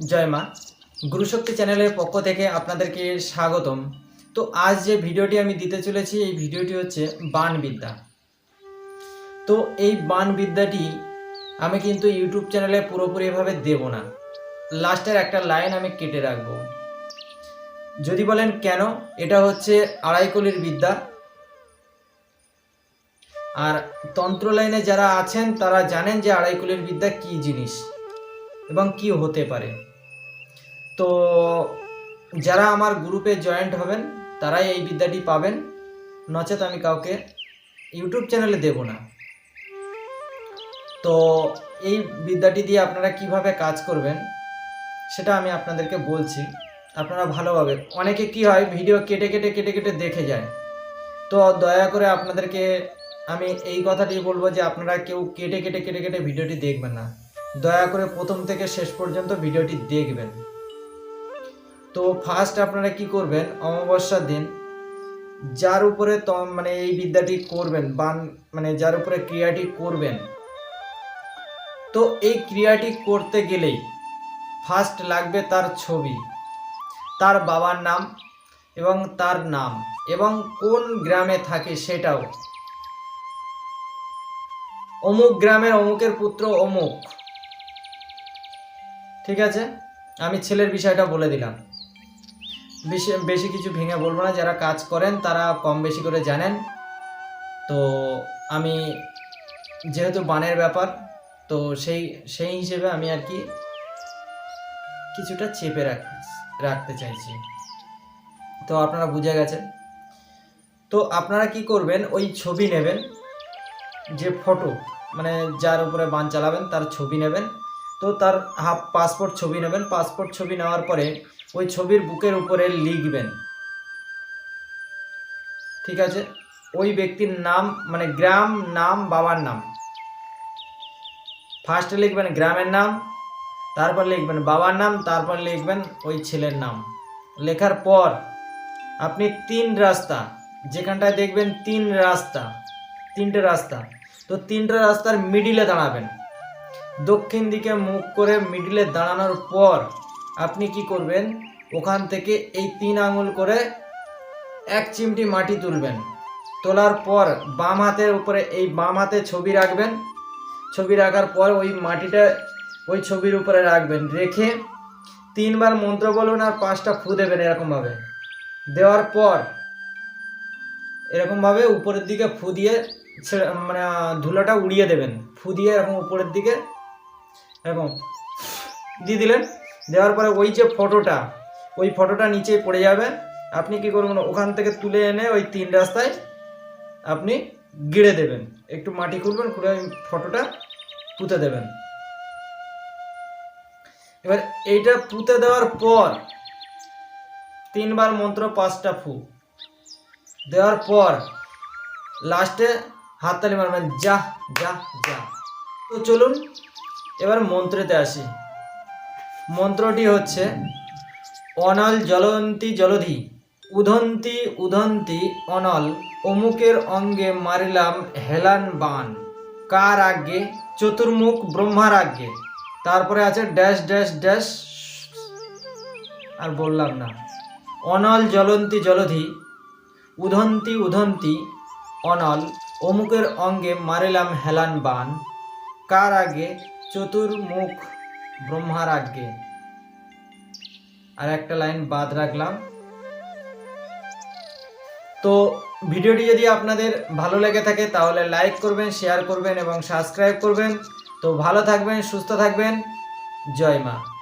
জয় মা। গুরুশক্তি চ্যানেলের পক্ষ থেকে আপনাদেরকে স্বাগতম। তো আজ যে ভিডিওটি আমি দিতে চলেছি, এই ভিডিওটি হচ্ছে বান বিদ্যা তো এই বান বিদ্যাটি আমি কিন্তু ইউটিউব চ্যানেলে পুরোপুরিভাবে দেব না। লাস্টের একটা লাইন আমি কেটে রাখব। যদি বলেন কেন, এটা হচ্ছে আড়াইকলির বিদ্যা। আর তন্ত্র লাইনে যারা আছেন, তারা জানেন যে আড়াইকলির বিদ্যা কি জিনিস এবং কি হতে পারে। তো যারা আমার গ্রুপে জয়েন্ট হবেন, তারাই এই বিদ্যাটি পাবেন। নচেত আমি কাউকে ইউটিউব চ্যানেলে দেব না। তো এই বিদ্যাটি দিয়ে আপনারা কীভাবে কাজ করবেন, সেটা আমি আপনাদেরকে বলছি। আপনারা ভালোভাবে অনেকে কি হয়, ভিডিও কেটে কেটে কেটে কেটে দেখে যায়। তো দয়া করে আপনাদেরকে আমি এই কথাটি বলব যে আপনারা কেউ কেটে কেটে কেটে কেটে ভিডিওটি দেখবেন না। দয়া করে প্রথম থেকে শেষ পর্যন্ত ভিডিওটি দেখবেন। তো ফার্স্ট আপনারা কি করবেন, অমাবস্যার দিন যার উপরে মানে এই বিদ্যাটি করবেন, বান মানে যার উপরে ক্রিয়াটি করবেন, তো এই ক্রিয়াটি করতে গেলেই ফার্স্ট লাগবে তার ছবি, তার বাবার নাম এবং তার নাম এবং কোন গ্রামে থাকে সেটাও। অমুক গ্রামের অমুকের পুত্র অমুক। ঠিক আছে? আমি ছেলের বিষয়টা বলে দিলাম। বেশি বেশি কিছু ভেঙে বলব না, যারা কাজ করেন তারা কম বেশি করে জানেন। তো আমি যেহেতু বানের ব্যাপার, তো সেই সেই হিসেবে আমি আর কি কিছুটা চেপে রাখ, রাখতে চাইছি। তো আপনারা বুঝে গেছেন। তো আপনারা কি করবেন, ওই ছবি নেবেন, যে ফটো মানে যার উপরে বান চালাবেন, তার ছবি নেবেন। তো তার হাফ পাসপোর্ট ছবি নেবেন। পাসপোর্ট ছবি নেওয়ার পরে ওই ছবির বুকের উপরে লিখবেন। ঠিক আছে? ওই ব্যক্তির নাম মানে গ্রাম নাম, বাবার নাম। ফার্স্টে লিখবেন গ্রামের নাম, তারপর লিখবেন বাবার নাম, তারপর লিখবেন ওই ছেলের নাম। লেখার পর আপনি তিন রাস্তা, যেখানটায় দেখবেন তিন রাস্তা, তিনটে রাস্তা। তো তিনটে রাস্তার মিডিলে দাঁড়াবেন। দক্ষিণ দিকে মুখ করে মিডিলে দাঁড়ানোর পর আপনি কি করবেন? ওখান থেকে এই তিন আঙুল করে এক চিমটি মাটি তুলবেন। তোলার পর বাম হাতের উপরে এই বাম হাতে ছবি রাখবেন। ছবি রাখার পর ওই মাটিটা ওই ছবির উপরে রাখবেন। রেখে তিনবার মন্ত্র বলবেন আর পাঁচটা ফু দেবেন এরকমভাবে। দেওয়ার পর এরকমভাবে উপরের দিকে ফু দিয়ে মানে ধুলোটা উড়িয়ে দেবেন। ফু দিয়ে এরকম উপরের দিকে, এরকম, দিয়ে দিলেন। দেওয়ার পরে ওই যে ফটোটা, ওই ফটোটা নিচে পড়ে যাবে। আপনি কি করবেন ওখান থেকে তুলে এনে ওই তিন রাস্তায় আপনি গিড়ে দেবেন। একটু মাটি খুলবেন, খুলে ওই ফটোটা পুঁতে দেবেন। এবার এইটা পুঁতে দেওয়ার পর তিনবার মন্ত্র পাঁচটা ফু। দেওয়ার পর লাস্টে হাততালি মারবেন যা যা যা তো চলুন, এবার মন্ত্রেতে আসি। মন্ত্রটি হচ্ছে, অনল জলন্তি জলধি উধন্তি উধন্তি অনল, অমুকের অঙ্গে মারিলাম হেলান বান, কার আগে চতুর্মুখ ব্রহ্মার আগে তারপরে আছে ড্যাশ ড্যাশ ড্যাশ, আর বললাম না। অনল জ্বলন্তি জলধি উধন্তি উধন্তি অনল, অমুকের অঙ্গে মারিলাম হেলান বান, কার আগে চতুর্মুখ ব্রহ্মার আগে আর একটা লাইন বাদ রাখলাম। তো ভিডিওটি যদি আপনাদের ভালো লেগে থাকে, তাহলে লাইক করবেন, শেয়ার করবেন এবং সাবস্ক্রাইব করবেন। তো ভালো থাকবেন, সুস্থ থাকবেন। জয় মা।